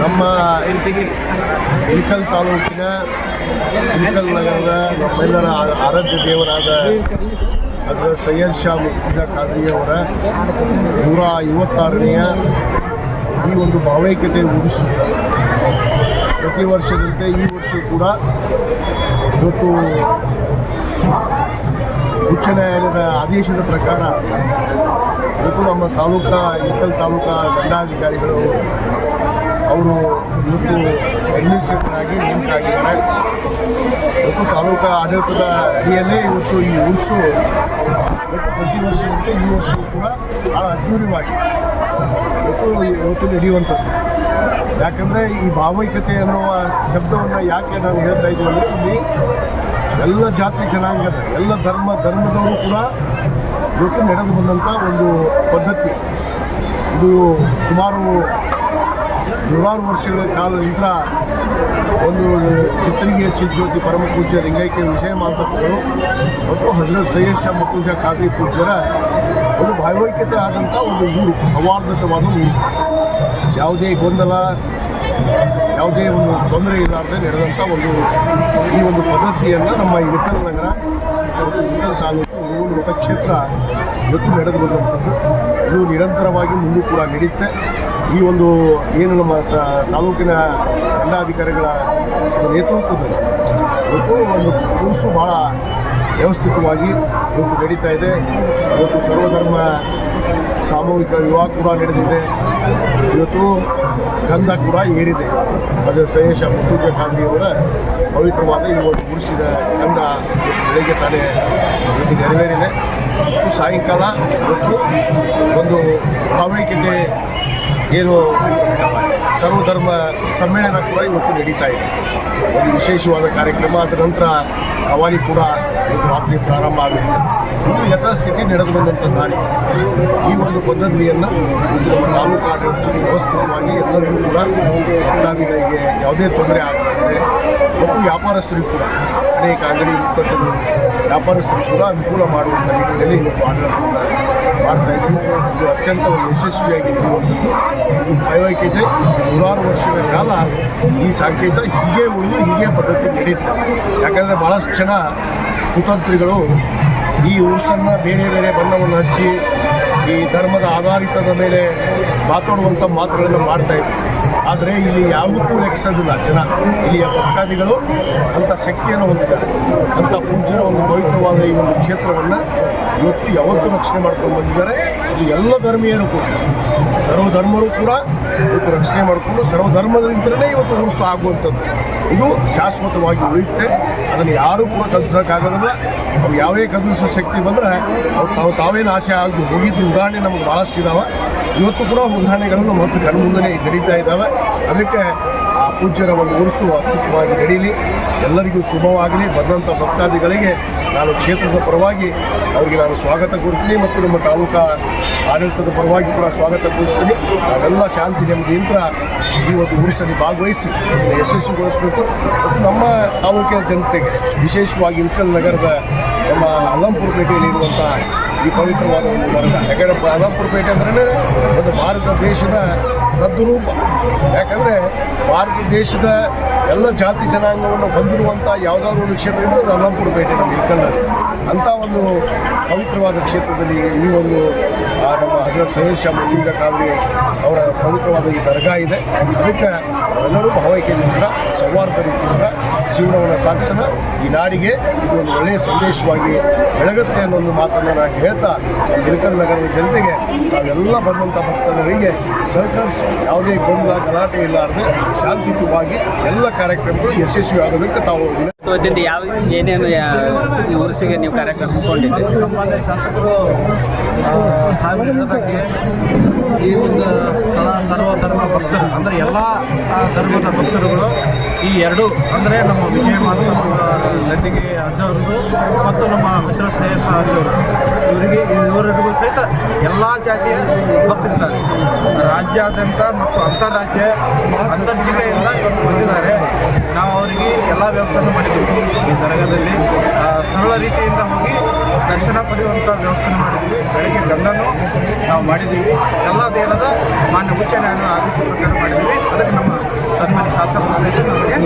ನಮ್ಮ ಇಳಕಲ್ ತಾಲೂಕಿನ ಇಳಕಲ್ ನಗರದ ನಮ್ಮೆಲ್ಲರ ಆರಾಧ್ಯ ದೇವರಾದ ಅದರ ಸೈಯದ್ ಶಾ ಮುಫ್ತಿಜಾ ಖಾದ್ರಿಯವರ ನೂರ ಐವತ್ತಾರನೆಯ ಈ ಒಂದು ಭಾವೈಕ್ಯತೆ ಉಡಿಸು ಪ್ರತಿ ವರ್ಷದಂತೆ ಈ ವರ್ಷ ಕೂಡ ಇವತ್ತು ಉಚ್ಚ ನ್ಯಾಯಾಲಯದ ಆದೇಶದ ಪ್ರಕಾರ ಇವತ್ತು ನಮ್ಮ ತಾಲೂಕಾ ಇಕಲ್ ತಾಲೂಕಾ ದಂಡಾಧಿಕಾರಿಗಳು ಅವರು ಇವತ್ತು ಅಡ್ಮಿನಿಸ್ಟ್ರೇಟರ್ ಆಗಿ ನೇಮಕ ಆಗಿದ್ದಾರೆ. ಇವತ್ತು ತಾಲೂಕಾ ಆಡಳಿತದ ಅಡಿಯಲ್ಲೇ ಇವತ್ತು ಈ ಉರ್ಸು ಪ್ರತಿ ವರ್ಷದಂತೆ ಈ ವರ್ಷವೂ ಕೂಡ ಭಾಳ ಅದ್ಧೂರಿಯಾಗಿ ಇವತ್ತು ಇವತ್ತು ನಡೆಯುವಂಥದ್ದು. ಯಾಕಂದರೆ ಈ ಭಾವೈಕ್ಯತೆ ಅನ್ನುವ ಶಬ್ದವನ್ನು ಯಾಕೆ ನಾನು ಹೇಳ್ತಾ ಇದ್ದೀವಿ ಅಂದರೆ ಇಲ್ಲಿ ಎಲ್ಲ ಜಾತಿ ಜನಾಂಗದ, ಎಲ್ಲ ಧರ್ಮ, ಧರ್ಮದವರು ಕೂಡ ಇವತ್ತು ನಡೆದು ಬಂದಂಥ ಒಂದು ಪದ್ಧತಿ. ಇದು ಸುಮಾರು ನೂರಾರು ವರ್ಷಗಳ ಕಾಲ ನಂತರ ಒಂದು ಚಿತ್ರಿಗೆ ಚಿಜ್ಯೋತಿ ಪರಮ ಪೂಜ್ಯ ಲಿಂಗೈಕ್ಯ ವಿಷಯ ಮಾತುಗಳು ಮತ್ತು ಹಜರತ್ ಸೈಯದ್ ಶಾ ಮತ್ತು ಶಾ ಖಾದ್ರಿ ಪೂಜ್ಯರ ಒಂದು ಭಾವೈಕ್ಯತೆ ಆದಂಥ ಒಂದು ಊರು, ಸೌಹಾರ್ದತವಾದ ಊರು. ಯಾವುದೇ ಗೊಂದಲ, ಯಾವುದೇ ಒಂದು ತೊಂದರೆ ಇರಲಾರ್ದೆ ನಡೆದಂಥ ಒಂದು ಈ ಒಂದು ಪದ್ಧತಿಯನ್ನು ನಮ್ಮ ಇಳಕಲ್ ನಗರ ಮತ್ತು ತಾಲೂಕು ಒಂದು ಮತಕ್ಷೇತ್ರ ಇವತ್ತು ನಡೆದು ಬಂದಂಥದ್ದು ಇದು ನಿರಂತರವಾಗಿ ಮುಂದೂ ಕೂಡ ನಡೆಯುತ್ತೆ. ಈ ಒಂದು ಏನು ನಮ್ಮ ತಾಲೂಕಿನ ದಂಡಾಧಿಕಾರಿಗಳ ನೇತೃತ್ವದಲ್ಲಿ ಇವತ್ತು ಒಂದು ಕೂಸು ಭಾಳ ವ್ಯವಸ್ಥಿತವಾಗಿ ಇವತ್ತು ನಡೀತಾ ಇದೆ. ಇವತ್ತು ಸರ್ವಧರ್ಮ ಸಾಮೂಹಿಕ ವಿವಾಹ ಕೂಡ ನಡೆದಿದೆ. ಇವತ್ತು ಗಂಧ ಕೂಡ ಏರಿದೆ. ಅದು ಸಹೇಶ ಮುತ್ತೂಜ ಗಾಂಧಿಯವರ ಪವಿತ್ರವಾದ ಈ ಒಂದು ಗುಡಿಸಿದ ಗಂಧ ಬೆಳಗ್ಗೆ ತಾನೇ ಇವತ್ತು ನೆರವೇರಿದೆ. ಸಾಯಂಕಾಲ ಇವತ್ತು ಒಂದು ಭಾವೈಕ್ಯತೆ ಏನು ಸರ್ವಧರ್ಮ ಸಮ್ಮೇಳನ ಕೂಡ ಇವತ್ತು ನಡೀತಾ ಇದೆ. ಒಂದು ವಿಶೇಷವಾದ ಕಾರ್ಯಕ್ರಮ, ಅದರ ನಂತರ ಕವಾಲಿ ಕೂಡ ಇವತ್ತು ರಾತ್ರಿ ಪ್ರಾರಂಭ ಆಗುತ್ತೆ. ಇದು ಯಥಾಸ್ಥಿತಿ ನಡೆದು ಬಂದಂಥ ದಾರಿ. ಈ ಒಂದು ಪದ್ಧತಿಯನ್ನು ನಮ್ಮ ತಾಲೂಕು ಆಡಳಿತ ವ್ಯವಸ್ಥಿತವಾಗಿ ಎಲ್ಲರಿಗೂ ಕೂಡ ಭಕ್ತಾದಿಗಳಿಗೆ ಯಾವುದೇ ತೊಂದರೆ ಆಗದಂತೆ ಮತ್ತು ವ್ಯಾಪಾರಸ್ಥರಿಗೂ ಕೂಡ ಅನೇಕ ಅಂಗಡಿ ಮುಖಂಡರು ವ್ಯಾಪಾರಸ್ಥರು ಕೂಡ ಅನುಕೂಲ ಮಾಡುವಂಥ ನಿಟ್ಟಿನಲ್ಲಿ ಇವತ್ತು ಆಡಳಿತವನ್ನು ಮಾಡ್ತಾ ಇದ್ದೀವಿ. ಇದು ಅತ್ಯಂತ ಒಂದು ಯಶಸ್ವಿಯಾಗಿ ಒಂದು ನೂರಾರು ವರ್ಷಗಳ ಕಾಲ ಈ ಸಾಂಕೇತ ಹೀಗೆ ಉಳಿದು ಹೀಗೆ ಪದ್ಧತಿ ನಡೆಯುತ್ತೆ. ಯಾಕಂದರೆ ಭಾಳಷ್ಟು ಜನ ಕುತಂತ್ರಿಗಳು ಈ ಉರ್ಸನ್ನು ಬೇರೆ ಬೇರೆ ಬಣ್ಣವನ್ನು ಹಚ್ಚಿ ಈ ಧರ್ಮದ ಆಧಾರಿತದ ಮೇಲೆ ಮಾತಾಡುವಂಥ ಮಾತುಗಳನ್ನು ಮಾಡ್ತಾ ಇದ್ದೀವಿ ಆದರೆ ಇಲ್ಲಿ ಯಾವುದಕ್ಕೂ ಲೆಕ್ಕಿಸೋದಿಲ್ಲ ಜನ. ಇಲ್ಲಿಯ ಭಕ್ತಾದಿಗಳು ಅಂಥ ಶಕ್ತಿಯನ್ನು ಹೊಂದಿದ್ದಾರೆ. ಅಂಥ ಪೂಜ್ಯರ, ಒಂದು ಪವಿತ್ರವಾದ ಈ ಒಂದು ಕ್ಷೇತ್ರವನ್ನು ಇವತ್ತು ಯಾವತ್ತೂ ರಕ್ಷಣೆ ಮಾಡ್ಕೊಂಡು ಬಂದಿದ್ದಾರೆ. ಇದು ಎಲ್ಲ ಧರ್ಮೀಯರು ಕೂಡ. ಸರ್ವಧರ್ಮರು ಕೂಡ ಇವತ್ತು ರಕ್ಷಣೆ ಮಾಡಿಕೊಂಡು ಸರ್ವಧರ್ಮದಿಂದಲೇ ಇವತ್ತು ಉರುಸು ಆಗುವಂಥದ್ದು. ಇದು ಶಾಶ್ವತವಾಗಿ ಉಳಿಯುತ್ತೆ. ಅದನ್ನು ಯಾರೂ ಕೂಡ ಕಲಿಸೋಕ್ಕಾಗಲ್ಲ ಅವ್ರು ಯಾವೇ ಕದಲಿಸೋ ಶಕ್ತಿ ಬಂದರೆ ಅವ್ರು ತಾವು ತಾವೇ ನಾಶ ಆಗಿ ಹೋಗಿದ್ದು ಉದಾಹರಣೆ ನಮ್ಗೆ ಭಾಳಷ್ಟು ಇದ್ದಾವೆ ಇವತ್ತು ಕೂಡ ಉದಾಹರಣೆಗಳನ್ನು ಮತ್ತು ಕಣ್ಮುಂದನೇ ನಡೀತಾ ಇದ್ದಾವೆ ಅದಕ್ಕೆ ಆ ಪೂಜ್ಯರ ಒಂದು ಅದ್ಭುತವಾಗಿ ನಡೀಲಿ ಎಲ್ಲರಿಗೂ ಶುಭವಾಗಲಿ. ಬಂದಂಥ ಭಕ್ತಾದಿಗಳಿಗೆ ನಾನು ಕ್ಷೇತ್ರದ ಪರವಾಗಿ ಅವರಿಗೆ ನಾನು ಸ್ವಾಗತ ಕೋರ್ತೀನಿ ಮತ್ತು ನಮ್ಮ ತಾಲೂಕಾ ಆಡಳಿತದ ಪರವಾಗಿ ಕೂಡ ಸ್ವಾಗತ ಕೋರಿಸ್ತೀನಿ ನಾವೆಲ್ಲ ಶಾಂತಿ ನೆಮ್ಮದಿಯಿಂದ ಈ ಒಂದು ಉರುಸಲ್ಲಿ ಭಾಗವಹಿಸಿ ಯಶಸ್ವಿಗೊಳಿಸಬೇಕು. ಮತ್ತು ನಮ್ಮ ತಾಲೂಕಿನ ಜನತೆಗೆ ವಿಶೇಷವಾಗಿ ಇಂಕಲ್ ನಗರದ ನಮ್ಮ ಅಲ್ಲಂಪುರ ಪೇಟೆಯಲ್ಲಿರುವಂಥ ಈ ಪವಿತ್ರವಾದ ಒಂದು ವರ್ಗ ಯಾಕಂದರೆ ಅಲ್ಲಂಪುರ ಪೇಟೆ ಅಂದ್ರೆ ಒಂದು ಭಾರತ ದೇಶದ ತದ್ರೂಪ ಯಾಕಂದರೆ ಭಾರತ ದೇಶದ ಎಲ್ಲ ಜಾತಿ ಜನಾಂಗವನ್ನು ಹೊಂದಿರುವಂಥ ಯಾವುದಾದ್ರು ಒಂದು ಕ್ಷೇತ್ರ ಇದ್ದರೆ ಅದು ಅಲ್ಲಂಪುರ ಪೇಟೆ ನಮ್ಮ ಇಳಕಲ್ನಲ್ಲಿ ಅಂಥ ಒಂದು ಪವಿತ್ರವಾದ ಕ್ಷೇತ್ರದಲ್ಲಿ ಈ ಒಂದು ನಮ್ಮ ಹಜರತ್ ಸೈಯದ್ ಶಾ ಖಾದ್ರಿ ಅವರ ಪವಿತ್ರವಾದ ಈ ದರ್ಗಾ ಇದೆ. ಅದಕ್ಕೆ ಎಲ್ಲರೂ ಭಾವೈಕ್ಯದಿಂದ ಸೌಹಾರ್ದ ರೀತಿಯಿಂದ ಜೀವನವನ್ನು ಸಾಗಿಸೋಣ. ಈ ನಾಡಿಗೆ ಇದು ಒಂದು ಒಳ್ಳೆಯ ಸಂದೇಶವಾಗಿ ಬೆಳಗುತ್ತೆ ಅನ್ನೋ ಒಂದು ಮಾತನ್ನು ನಾನು ಹೇಳ್ತಾ ಇಳಕಲ್ ನಗರದ ಜನತೆಗೆ, ನಾವೆಲ್ಲ ಬಂದಂಥ ಭಕ್ತರಿಗೆ ಸರ್ಕಲ್ಸ್ ಯಾವುದೇ ಗೊಂದಲ ಗಲಾಟೆ ಇಲ್ಲಾರದೆ ಶಾಂತಿಯುತವಾಗಿ ಎಲ್ಲ ಕಾರ್ಯಕ್ರಮಗಳು ಯಶಸ್ವಿ ಆಗೋದಕ್ಕೆ ತಾವು ವತಿಯಿಂದ ಯಾವ ಏನೇನು ಉರುಸಿಗೆ ನೀವು ಕಾರ್ಯಕ್ರಮ ಹಮ್ಮಿಕೊಂಡಿದ್ದೀರಿ ಸಂಬಂಧ ಶಾಸಕರು ಬಗ್ಗೆ ಈ ಒಂದು ಸ್ಥಳ ಸರ್ವಧರ್ಮ ಭಕ್ತರು ಅಂದರೆ ಎಲ್ಲ ಆ, ಧರ್ಮದ ಭಕ್ತರುಗಳು ಈ ಎರಡು ಅಂದರೆ ನಮ್ಮ ವಿಜಯ ಮಾತ ಲಡ್ಡಿಗೆ ಅಜ್ಜವ್ರದ್ದು ಮತ್ತು ನಮ್ಮ ಮಿತ್ರ ಶ್ರೇಯಸ್ ಅಜ್ಜವರು. ಇವರಿಗೆ ಇವರಿಗೂ ಸಹಿತ ಎಲ್ಲ ಜಾತಿಯ ಭಕ್ತರಿದ್ದಾರೆ ರಾಜ್ಯಾದ್ಯಂತ ಮತ್ತು ಅಂತಾರಾಜ್ಯ ಅಂತರ್ ಜಿಲ್ಲೆಯಿಂದ ಇವತ್ತು ಬಂದಿದ್ದಾರೆ ನಾವು ಅವರಿಗೆ ಎಲ್ಲ ವ್ಯವಸ್ಥೆಯನ್ನು ಮಾಡಿದ್ದೀವಿ ಈ ದರಗದಲ್ಲಿ ಸರಳ ರೀತಿಯಿಂದ ಹೋಗಿ ದರ್ಶನ ಪಡೆಯುವಂಥ ವ್ಯವಸ್ಥೆ ಮಾಡಿದ್ದೀವಿ ಬೆಳಗ್ಗೆ ಗಂಗನ್ನು ನಾವು ಮಾಡಿದ್ದೀವಿ. ಎಲ್ಲ ದೇವರದ ಮಾನ್ಯ ಉಚ್ಚ ಅದಕ್ಕೆ ಆದೇಶ ಪ್ರಕಾರ ಮಾಡಿದ್ದೀವಿ. ಸಹಿತ ನಮಗೆ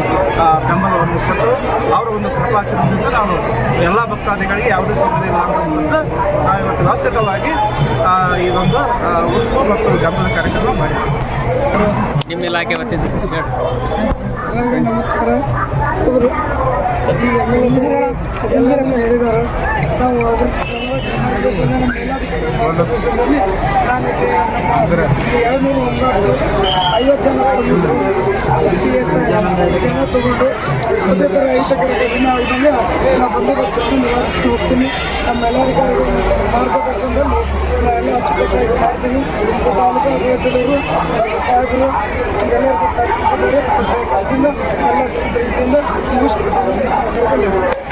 ಬೆಂಬಲವನ್ನು ಕೊಟ್ಟು ಅವರ ಒಂದು ಕೃಪಾಶೀರ್ವಾದದಿಂದ ನಾವು ಎಲ್ಲ ಭಕ್ತಾದಿಗಳಿಗೆ ಯಾವುದೇ ತೊಂದರೆ ಇಲ್ಲ ಅಂತ ನಾವು ಇವತ್ತು ವ್ಯವಸ್ಥಿತವಾಗಿ ಇದೊಂದು ಉತ್ಸವ ಮತ್ತು ಗಮನದ ಕಾರ್ಯಕ್ರಮ ಮಾಡಿದ್ದೀವಿ. ನಿಮ್ಮ ಇಲಾಖೆ ವತಿಯಿಂದ. ನಮಸ್ಕಾರ. ಈ ಎಂ ಎಲ್ ನಾವು ಅವರು ಮಾರ್ಗದರ್ಶನ ನಮ್ಮ ಮೇಲಾಧಿಕಾರಿ ಮಾರ್ಗದರ್ಶನದಲ್ಲಿ ನಾನು ಐವತ್ತು ಜನ ಪಿ ಎಸ್ ಜನ ತಗೊಂಡು ಆಗಿದ್ದಂಗೆ ನಾವು ಬಂದೋಬಸ್ತನ್ನು ಹೋಗ್ತೀನಿ. ನಮ್ಮ ಮೇಲಾಧಿಕಾರಿಗಳ ಮಾರ್ಗದರ್ಶನದಲ್ಲಿ ನಾನು ಎಲ್ಲ ಅಚ್ಚುಕಟ್ಟಾಗಿ ಮಾಡ್ತೀನಿ ಮತ್ತು ತಾಲೂಕು ಆಡಳಿತದವರು ಸಾಹೇಬರು ಎಲ್ಲರಿಗೂ ಸಹಕರಿಸಿದ್ದಾರೆ ಸಹಕಾರದಿಂದ ಎಲ್ಲ ರೀತಿಯಿಂದ ಮುಗಿಸ್ಕೊಡ್ತಾರೆ